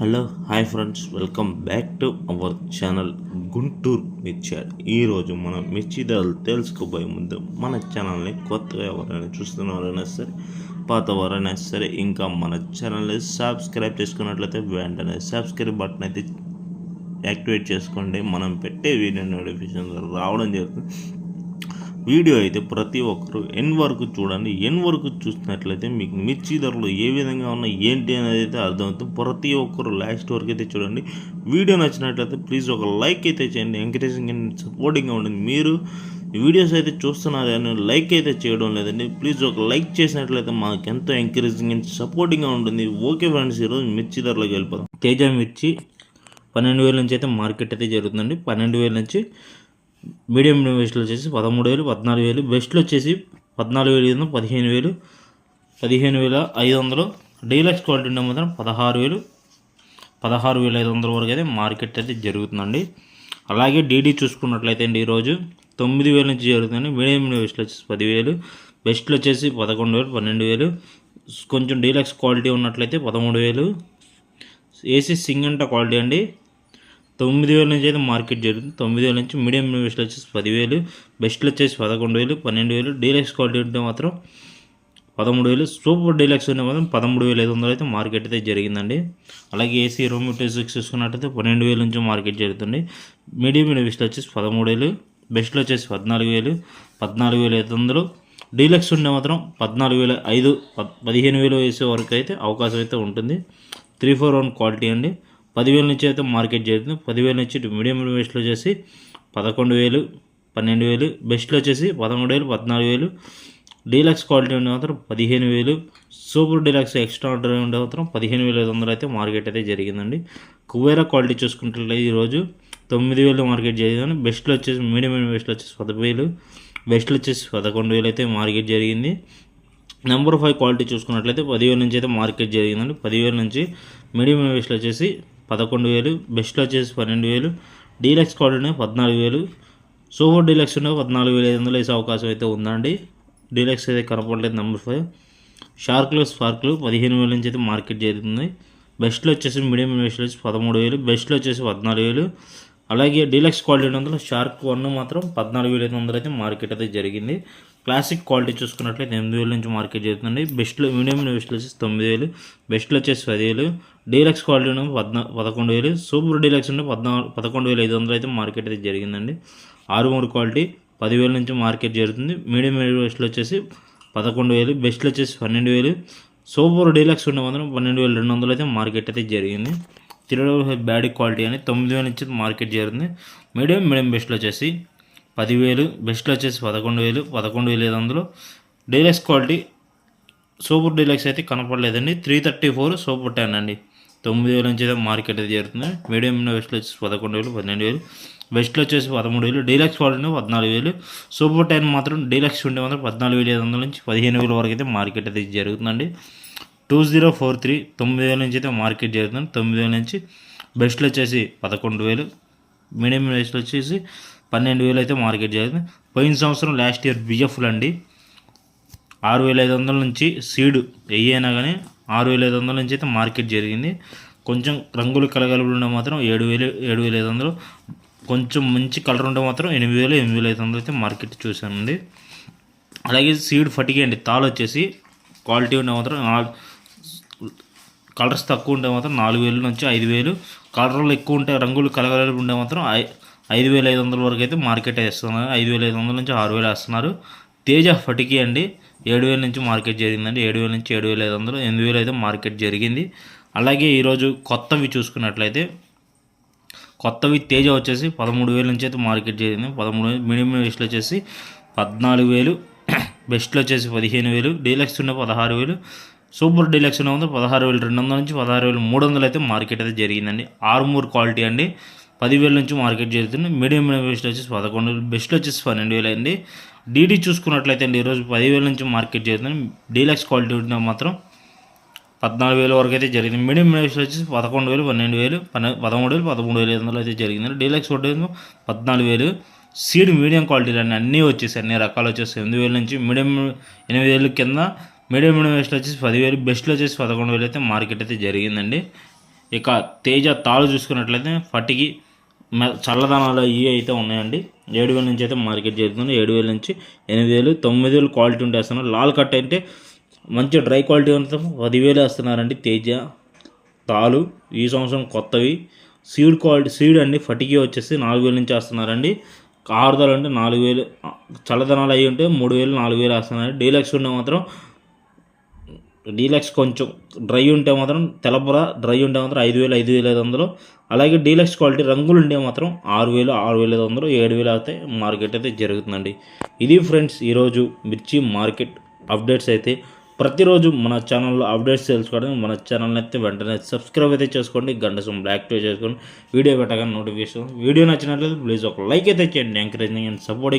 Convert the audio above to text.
Hello hi friends welcome back to our channel Guntur Mirchi. ఈరోజు మనం మిర్చి ధరలు తెలుసుకోబోయే ముందు మన ఛానల్ని కొత్తగా ఎవరైనా చూస్తున్నవారైనా సరే పాత వారైనా సరే ఇంకా మన ఛానల్ని సబ్స్క్రైబ్ చేసుకున్నట్లయితే వెంటనే సబ్స్క్రైబ్ బటన్ అయితే యాక్టివేట్ చేసుకోండి. మనం పెట్టే వీడియో నోటిఫికేషన్ రావడం జరుగుతుంది. వీడియో అయితే ప్రతి ఒక్కరు ఎన్ వరకు చూడండి. ఎన్ వరకు చూసినట్లయితే మీకు మిర్చి ధరలు ఏ విధంగా ఉన్నాయి ఏంటి అనేది అయితే అర్థమవుతుంది. ప్రతి ఒక్కరు లాస్ట్ వరకు అయితే చూడండి. వీడియో నచ్చినట్లయితే ప్లీజ్ ఒక లైక్ అయితే చేయండి. ఎంకరేజింగ్ అండ్ సపోర్టింగ్గా ఉంటుంది మీరు వీడియోస్ అయితే చూస్తున్నారు కానీ లైక్ అయితే చేయడం లేదండి. ప్లీజ్ ఒక లైక్ చేసినట్లయితే మాకు ఎంతో ఎంకరేజింగ్ అండ్ సపోర్టింగ్గా ఉంటుంది. ఓకే ఫ్రెండ్స్ ఈరోజు మిర్చి ధరలోకి వెళ్ళిపోదాం. తేజ మిర్చి పన్నెండు వేల నుంచి అయితే మార్కెట్ అయితే జరుగుతుందండి. పన్నెండు వేల నుంచి మీడియం బెస్ట్లో వచ్చేసి పదమూడు వేలు పద్నాలుగు వేలు బెస్ట్లో వచ్చేసి పద్నాలుగు వేలు ఐదు వందలు పదిహేను వేలు పదిహేను వేల ఐదు వందలు డీలక్స్ క్వాలిటీ ఉండే మాత్రం పదహారు వేలు పదహారు వేల ఐదు వందల వరకు అయితే మార్కెట్ అయితే జరుగుతుందండి. అలాగే డీడీ చూసుకున్నట్లయితే అండి ఈరోజు తొమ్మిది వేల నుంచి జరుగుతుంది మీడియం బెస్ట్లో వచ్చేసి పదివేలు బెస్ట్లో వచ్చేసి పదకొండు వేలు పన్నెండు వేలు కొంచెం డీలక్స్ క్వాలిటీ ఉన్నట్లయితే పదమూడు వేలు. ఏసీ సింగంట క్వాలిటీ అండి. తొమ్మిది వేల నుంచి అయితే మార్కెట్ జరుగుతుంది. తొమ్మిది వేల నుంచి మీడియం బెస్ట్లో వచ్చేసి పదివేలు బెస్ట్లో వచ్చేసి పదకొండు వేలు పన్నెండు వేలు డీలక్స్ క్వాలిటీ ఉంటే మాత్రం పదమూడు వేలు సూపర్ డీలక్స్ ఉంటే మాత్రం పదమూడు వేల ఐదు వందలు అయితే మార్కెట్ అయితే జరిగిందండి. అలాగే ఏసీ రూమ్ సిక్స్ చూసుకున్నట్టయితే పన్నెండు వేల నుంచి మార్కెట్ జరుగుతుంది. మీడియం బెస్ట్లో వచ్చేసి పదమూడు వేలు బెస్ట్లో వచ్చేసి పద్నాలుగు వేలు పద్నాలుగు వేల ఐదు వందలు. డీలక్స్ ఉంటే మాత్రం పద్నాలుగు వేల ఐదు పద్ పదిహేను వేలు వేసే వరకు అయితే అవకాశం అయితే ఉంటుంది. త్రీ ఫోర్ వన్ క్వాలిటీ అండి. పదివేల నుంచి అయితే మార్కెట్ జరుగుతుంది పదివేల నుంచి మీడియం బెస్ట్లో వచ్చేసి పదకొండు వేలు పన్నెండు వేలు బెస్ట్లో వచ్చేసి పదమూడు వేలు పద్నాలుగు వేలు. డీలక్స్ క్వాలిటీ ఉండే మాత్రం పదిహేను వేలు. సూపర్ డీలక్స్ ఎక్స్ట్రా ఆర్డర్ ఉండే మాత్రం పదిహేను వేల ఐదు వందలు అయితే మార్కెట్ అయితే జరిగిందండి. కువేరా క్వాలిటీ చూసుకుంటే ఈరోజు తొమ్మిది వేలు మార్కెట్ జరిగిందండి. బెస్ట్లో వచ్చేసి మీడియం బెస్ట్లో వచ్చేసి పదివేలు బెస్ట్లో వచ్చేసి పదకొండు వేలు అయితే మార్కెట్ జరిగింది. నెంబర్ ఫైవ్ క్వాలిటీ చూసుకున్నట్లయితే పదివేల నుంచి అయితే మార్కెట్ జరిగిందండి. పదివేల నుంచి మీడియం బెస్ట్లో వచ్చేసి పదకొండు వేలు బెస్ట్లో వచ్చేసి పన్నెండు వేలు డీలక్స్ క్వాలిటీ పద్నాలుగు వేలు సూపర్ డీలక్స్ ఉండే పద్నాలుగు వేల ఐదు వందలు వేసే అవకాశం అయితే ఉందండి. డీలక్స్ అయితే కనపడలేదు నెంబర్ ఫైవ్. షార్క్లు స్పార్క్లు పదిహేను వేల నుంచి అయితే మార్కెట్ జరుగుతుంది బెస్ట్లో వచ్చేసి మీడియం ఇన్వెస్ట్లో వచ్చి పదమూడు వేలు బెస్ట్లో వచ్చేసి పద్నాలుగు వేలు. అలాగే డీలక్స్ క్వాలిటీ వందలు షార్క్ వన్ మాత్రం పద్నాలుగు వేల ఐదు వందలు అయితే మార్కెట్ అయితే జరిగింది. క్లాసిక్ క్వాలిటీ చూసుకున్నట్లయితే ఎనిమిది వేల నుంచి మార్కెట్ జరుగుతుంది బెస్ట్లో మీడియం బెస్ట్లో వచ్చేసి తొమ్మిది వేలు. బెస్ట్లో వచ్చేసి పదివేలు డీలక్స్ క్వాలిటీ ఉన్న పద్నా పదకొండు వేలు. సూపర్ డీలక్స్ ఉంటే పద్నాలుగు పదకొండు వేల ఐదు వందలు అయితే మార్కెట్ అయితే జరిగిందండి. ఆరు మూడు క్వాలిటీ పదివేల నుంచి మార్కెట్ జరుగుతుంది మీడియం బెస్ట్లో వచ్చేసి పదకొండు వేలు. బెస్ట్లో వచ్చేసి పన్నెండు వేలు. సూపర్ డీలక్స్ ఉండే మాత్రం పన్నెండు వేల రెండు వందలు అయితే మార్కెట్ అయితే జరిగింది. తిరుడ బ్యాడ్ క్వాలిటీ అని తొమ్మిది వేల నుంచి మార్కెట్ జరిగింది మీడియం మీడియం బెస్ట్లో వచ్చేసి పదివేలు బెస్ట్లో వచ్చేసి పదకొండు వేలు పదకొండు వేల ఐదు వందలు. డీలక్స్ క్వాలిటీ సూపర్ డీలక్స్ అయితే కనపడలేదండి. Three thirty four super ten అండి. తొమ్మిది వేల నుంచి అయితే మార్కెట్ అయితే జరుగుతుంది మీడియం బెస్ట్లో వచ్చేసి పదకొండు వేలు పన్నెండు వేలు. బెస్ట్లో వచ్చేసి పదమూడు వేలు. డీలక్స్ క్వాలిటీ పద్నాలుగు వేలు. సూపర్ టెన్ మాత్రం డీలక్స్ ఉంటే మాత్రం పద్నాలుగు వేల ఐదు వందల నుంచి పదిహేను వేల వరకు అయితే మార్కెట్ అయితే జరుగుతుందండి. టూ జీరో ఫోర్ త్రీ తొమ్మిది వేల నుంచి అయితే మార్కెట్ జరుగుతుంది. తొమ్మిది వేల నుంచి బెస్ట్లో వచ్చేసి పదకొండు వేలు. మీడియం బెస్ట్లో వచ్చేసి పన్నెండు వేలు అయితే మార్కెట్ జరిగింది పోయిన సంవత్సరం లాస్ట్ ఇయర్ బిఎఫ్లు అండి. ఆరు వేల ఐదు వందల నుంచి సీడ్ అయినా కానీ ఆరు వేల ఐదు వందల నుంచి అయితే మార్కెట్ జరిగింది. కొంచెం రంగులు కలగలుపు ఉండే మాత్రం ఏడు వేలు ఏడు వేల ఐదు వందలు. కొంచెం మంచి కలర్ ఉంటే మాత్రం ఎనిమిది వేలు ఎనిమిది వేల ఐదు వందలు అయితే మార్కెట్ చూసామండి. అలాగే సీడ్ ఫటికి అండి. తాలు వచ్చేసి క్వాలిటీ ఉండే మాత్రం కలర్స్ తక్కువ ఉంటే మాత్రం నాలుగు వేలు నుంచి ఐదు వేలు. కలర్లు ఎక్కువ ఉంటే రంగులు కలగలుపు ఉండే మాత్రం ఐ ఐదు వేల ఐదు వందల వరకు అయితే మార్కెట్ వేస్తున్నారు. ఐదు వేల ఐదు వందల నుంచి ఆరు వేలు వేస్తున్నారు. తేజ ఫటికి అండి ఏడు వేల నుంచి మార్కెట్ జరిగిందండి. ఏడు వేల నుంచి ఏడు వేల ఐదు వందలు ఎనిమిది వేలు అయితే మార్కెట్ జరిగింది. అలాగే ఈరోజు కొత్తవి చూసుకున్నట్లయితే కొత్తవి తేజ వచ్చేసి పదమూడు వేల నుంచి అయితే మార్కెట్ జరిగింది. పదమూడు మినిమం వేస్ట్లో వచ్చేసి పద్నాలుగు వేలు బెస్ట్లో వచ్చేసి పదిహేను వేలు డీలక్స్ ఉన్న పదహారు వేలు సూపర్ డీలక్స్ ఉన్న పదహారు వేలు రెండు వందల నుంచి పదహారు వేలు మూడు వందలు అయితే మార్కెట్ అయితే జరిగిందండి. ఆర్మూర్ క్వాలిటీ అండి. పదివేల నుంచి మార్కెట్ జరుగుతుంది మీడియం బెస్ట్ వచ్చేసి పదకొండు బెస్ట్లో వచ్చేసి పన్నెండు వేలు అండి డీడీ చూసుకున్నట్లయితే అండి ఈరోజు పదివేల నుంచి మార్కెట్ జరుగుతుంది డీలక్స్ క్వాలిటీ ఉన్న మాత్రం పద్నాలుగు వేల వరకు అయితే జరిగింది. మీడియం బెస్ట్లో వచ్చేసి పదకొండు వేలు పన్నెండు వేలు పన్నె పదమూడు వేలు పదమూడు వేల ఐదు వందలు అయితే జరిగింది. డీలక్స్ ఒకటి పద్నాలుగు వేలు. సీడ్ మీడియం క్వాలిటీలు అన్నీ అన్నీ వచ్చేసాయి అన్ని రకాలు వచ్చేసాయి. ఎనిమిది వేల నుంచి మీడియం ఎనిమిది వేలు కింద మీడియం మీడియం బెస్ట్లో వచ్చేసి పదివేలు బెస్ట్లో వచ్చేసి పదకొండు వేలు అయితే మార్కెట్ అయితే జరిగిందండి. ఇక తేజ తాళు చూసుకున్నట్లయితే ఫటికి చల్లదనాలు ఇవి అయితే ఉన్నాయండి. ఏడు వేల నుంచి అయితే మార్కెట్ జరుగుతుంది ఏడు వేల నుంచి ఎనిమిది వేలు తొమ్మిది వేలు క్వాలిటీ ఉంటే వేస్తున్నారు. లాల్ కట్ అంటే మంచి డ్రై క్వాలిటీ ఉంటాం పదివేలు వేస్తున్నారండి తేజ. తాలు ఈ సంవత్సరం కొత్తవి. సీడ్ క్వాలిటీ సీడ్ అండి ఫటికీ వచ్చేసి నాలుగు వేల నుంచి వేస్తున్నారండి. ఆరుదలు అంటే నాలుగు వేలు చల్లదనాలు అయ్యి ఉంటే మూడు వేలు నాలుగు వేలు వేస్తున్నారు డీలక్స్ ఉంటే మాత్రం డీలక్స్ కొంచెం డ్రై ఉంటే మాత్రం తెలపర డ్రై ఉంటే మాత్రం ఐదు వేలు ఐదు వేల ఐదు వందలు. అలాగే డీలక్స్ క్వాలిటీ రంగులు ఉంటే మాత్రం ఆరు వేలు ఆరు వేల ఐదు వందలు ఏడు వేలు అయితే మార్కెట్ అయితే జరుగుతుందండి. ఇది ఫ్రెండ్స్ ఈరోజు మిర్చి మార్కెట్ అప్డేట్స్ అయితే. ప్రతిరోజు మన ఛానల్లో అప్డేట్స్ తెలుసుకోవడానికి మన ఛానల్ని అయితే వెంటనే సబ్స్క్రైబ్ అయితే చేసుకోండి గంట సొమ్ము యాక్టివేట్ చేసుకోండి. వీడియో పెట్టగానే నోటిఫికేషన్ వీడియో నచ్చినట్లయితే ప్లీజ్ ఒక లైక్ అయితే చేయండి. Encouraging and supporting